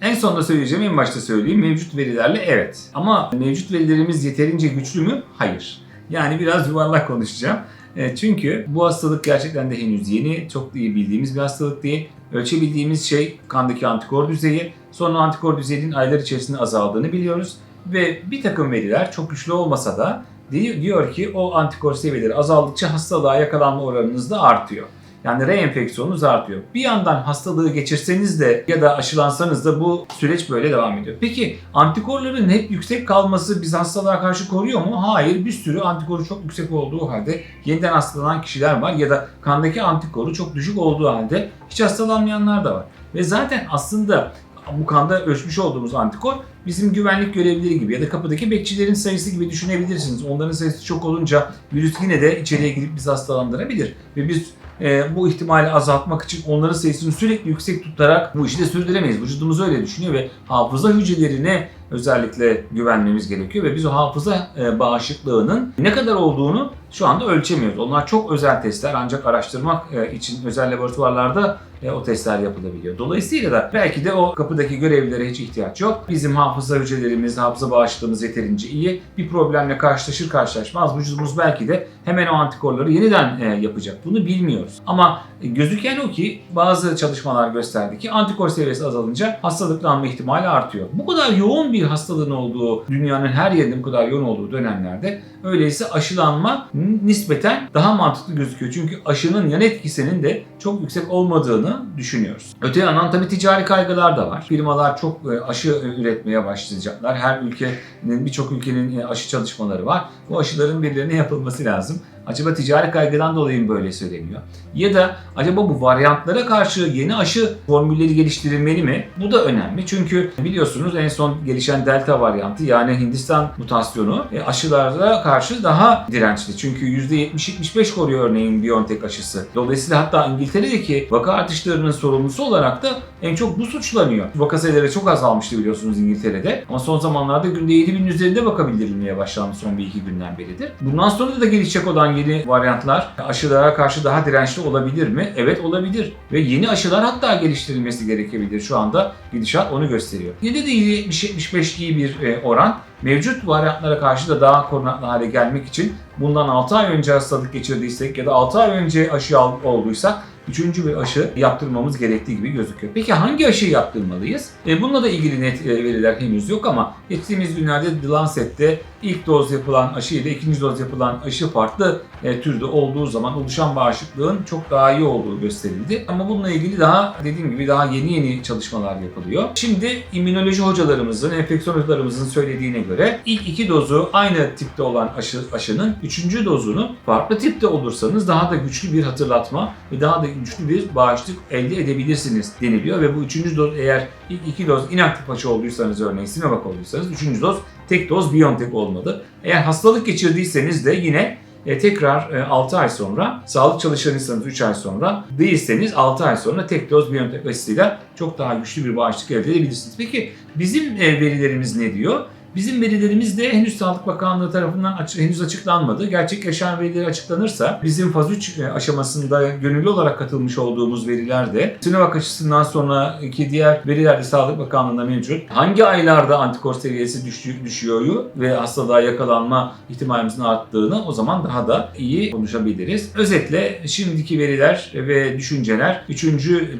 En sonunda söyleyeceğim, en başta söyleyeyim. Mevcut verilerle evet. Ama mevcut verilerimiz yeterince güçlü mü? Hayır. Yani biraz yuvarlak konuşacağım. E, Çünkü bu hastalık gerçekten de henüz yeni, çok iyi bildiğimiz bir hastalık değil. Ölçebildiğimiz şey kandaki antikor düzeyi. Sonra antikor düzeyinin aylar içerisinde azaldığını biliyoruz. Ve bir takım veriler çok güçlü olmasa da di- diyor ki o antikor seviyeleri azaldıkça hastalığa yakalanma oranınız da artıyor. Yani reenfeksiyonunuz artıyor. Bir yandan hastalığı geçirseniz de ya da aşılansanız da bu süreç böyle devam ediyor. Peki antikorların hep yüksek kalması bizi hastalığa karşı koruyor mu? Hayır. Bir sürü antikoru çok yüksek olduğu halde yeniden hastalanan kişiler var ya da kandaki antikoru çok düşük olduğu halde hiç hastalanmayanlar da var. Ve zaten aslında bu kanda ölçmüş olduğumuz antikor bizim güvenlik görevlileri gibi ya da kapıdaki bekçilerin sayısı gibi düşünebilirsiniz. Onların sayısı çok olunca virüs yine de içeriye girip bizi hastalandırabilir. Ve biz e, bu ihtimali azaltmak için onların sayısını sürekli yüksek tutarak bu işi de sürdüremeyiz. Vücudumuz öyle düşünüyor ve hafıza hücrelerine özellikle güvenmemiz gerekiyor ve biz o hafıza e, bağışıklığının ne kadar olduğunu şu anda ölçemiyoruz. Onlar çok özel testler ancak araştırmak e, için özel laboratuvarlarda e, o testler yapılabiliyor. Dolayısıyla da belki de o kapıdaki görevlilere hiç ihtiyaç yok. Bizim hafıza hücrelerimiz, hafıza bağışıklığımız yeterince iyi. Bir problemle karşılaşır karşılaşmaz vücudumuz belki de hemen o antikorları yeniden e, yapacak. Bunu bilmiyoruz. Ama e, gözüken o ki bazı çalışmalar gösterdi ki antikor seviyesi azalınca hastalıklanma ihtimali artıyor. Bu kadar yoğun bir hastalığın olduğu, dünyanın her yerinde bu kadar yoğun olduğu dönemlerde öyleyse aşılanma nispeten daha mantıklı gözüküyor. Çünkü aşının yan etkisinin de çok yüksek olmadığını düşünüyoruz. Öte yandan tabii ticari kaygılar da var. Firmalar çok e, aşı üretmeye başlayacaklar. Her ülkenin, birçok ülkenin e, aşı çalışmaları var. Bu aşıların birilerine yapılması lazım. Acaba ticari kaygıdan dolayı mı böyle söyleniyor? Ya da acaba bu varyantlara karşı yeni aşı formülleri geliştirilmeli mi? Bu da önemli çünkü biliyorsunuz en son gelişen delta varyantı yani Hindistan mutasyonu e, aşılara karşı daha dirençli. Çünkü %70-75 koruyor örneğin BioNTech aşısı. Dolayısıyla hatta İngiltere'deki vaka artışlarının sorumlusu olarak da en çok bu suçlanıyor. Vaka sayıları çok azalmıştı biliyorsunuz İngiltere'de. Ama son zamanlarda günde 7000'in üzerinde vaka bildirilmeye başlandı son bir iki günden beridir. Bundan sonra da gelişecek olan yeni varyantlar aşılara karşı daha dirençli olabilir mi? Evet olabilir. Ve yeni aşılar hatta geliştirilmesi gerekebilir. Şu anda gidişat onu gösteriyor. Yine de 70-75 iyi bir e, oran. Mevcut varyantlara karşı da daha korunaklı hale gelmek için bundan 6 ay önce hastalık geçirdiysek ya da 6 ay önce aşı olduysak üçüncü bir aşı yaptırmamız gerektiği gibi gözüküyor. Peki hangi aşıyı yaptırmalıyız? E, bununla da ilgili net e, veriler henüz yok ama geçtiğimiz günlerde The Lancet'te ilk doz yapılan aşı ile ikinci doz yapılan aşı farklı e, türde olduğu zaman oluşan bağışıklığın çok daha iyi olduğu gösterildi. Ama bununla ilgili daha dediğim gibi daha yeni yeni çalışmalar yapılıyor. Şimdi immünoloji hocalarımızın, enfeksiyon hocalarımızın söylediğine göre ilk iki dozu aynı tipte olan aşı, aşının üçüncü dozunu farklı tipte olursanız daha da güçlü bir hatırlatma ve daha da güçlü bir bağışıklık elde edebilirsiniz deniliyor ve bu üçüncü doz eğer ilk iki doz inaktif aşı olduysanız örneğin Sinovac olduysanız üçüncü doz tek doz BioNTech olmalı. Eğer hastalık geçirdiyseniz de yine e, tekrar e, 6 ay sonra, sağlık çalışanıysanız 3 ay sonra, değilseniz 6 ay sonra tek doz BioNTech aşısıyla çok daha güçlü bir bağışıklık elde edebilirsiniz. Peki bizim e, verilerimiz ne diyor? Bizim verilerimiz de henüz Sağlık Bakanlığı tarafından aç- henüz açıklanmadı. Gerçek yaşayan verileri açıklanırsa bizim faz 3 aşamasında gönüllü olarak katılmış olduğumuz veriler de Sinovac aşısından sonraki diğer veriler de Sağlık Bakanlığı'nda mevcut. Hangi aylarda antikor seviyesi düştü, düşüyor ve hastalığa yakalanma ihtimalimizin arttığını o zaman daha da iyi konuşabiliriz. Özetle şimdiki veriler ve düşünceler 3.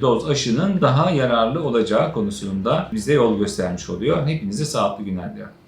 doz aşının daha yararlı olacağı konusunda bize yol göstermiş oluyor. Hepinize sağlıklı günler diliyorum.